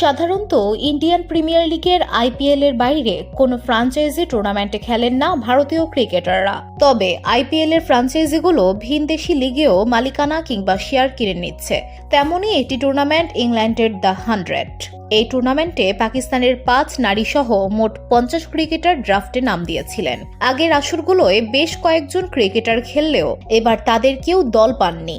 সাধারণত Indian premier লিগের IPL এর বাইরে কোনো ফ্রাঞ্চাইজি টুর্নামেন্টে খেলেন না ভারতীয় ক্রিকেটাররা। তবে আইপিএল এর ফ্রাঞ্চাইজিগুলো ভিনদেশি লিগেও মালিকানা কিংবা শেয়ার কিনে নিচ্ছে। তেমনই একটি টুর্নামেন্ট ইংল্যান্ডের দ্য হান্ড্রেড। এই টুর্নামেন্টে পাকিস্তানের পাঁচ নারী সহ মোট পঞ্চাশ ক্রিকেটার ড্রাফটে নাম দিয়েছিলেন। আগের আসরগুলোয় বেশ কয়েকজন ক্রিকেটার খেললেও এবার তাদের কেউ দল পাননি।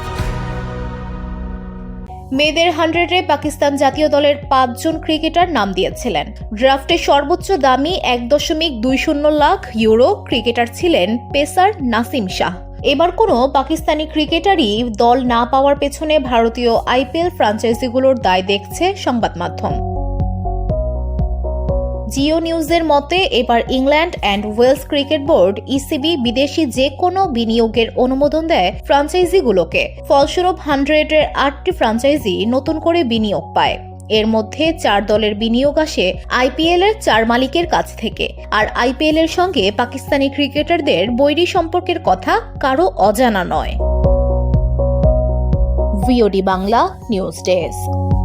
মেয়েদের হান্ড্রেডে পাকিস্তান জাতীয় দলের পাঁচজন ক্রিকেটার নাম দিয়েছিলেন। ড্রাফটে সর্বোচ্চ দামি এক দশমিক দুই শূন্য লাখ ইউরো ক্রিকেটার ছিলেন পেসার নাসিম শাহ। এবার কোনো পাকিস্তানি ক্রিকেটারই দল না পাওয়ার পেছনে ভারতীয় আইপিএল ফ্রাঞ্চাইজিগুলোর দায় দেখছে সংবাদ মাধ্যম জিও নিউজের মতে, এবার England and Wales cricket board, ECB, বিদেশি যে কোনো বিনিয়োগের অনুমোদন দেয় ফ্রাঞ্চাইজিগুলোকে। ফলস্বরূপ হান্ড্রেডের আটটি ফ্রাঞ্চাইজি নতুন করে বিনিয়োগ পায়। এর মধ্যে চার দলের বিনিয়োগ আসে আইপিএল এর চার মালিকের কাছ থেকে। আর আইপিএল এর সঙ্গে পাকিস্তানি ক্রিকেটারদের বৈরী সম্পর্কের কথা কারও অজানা নয়। Bangla news desk.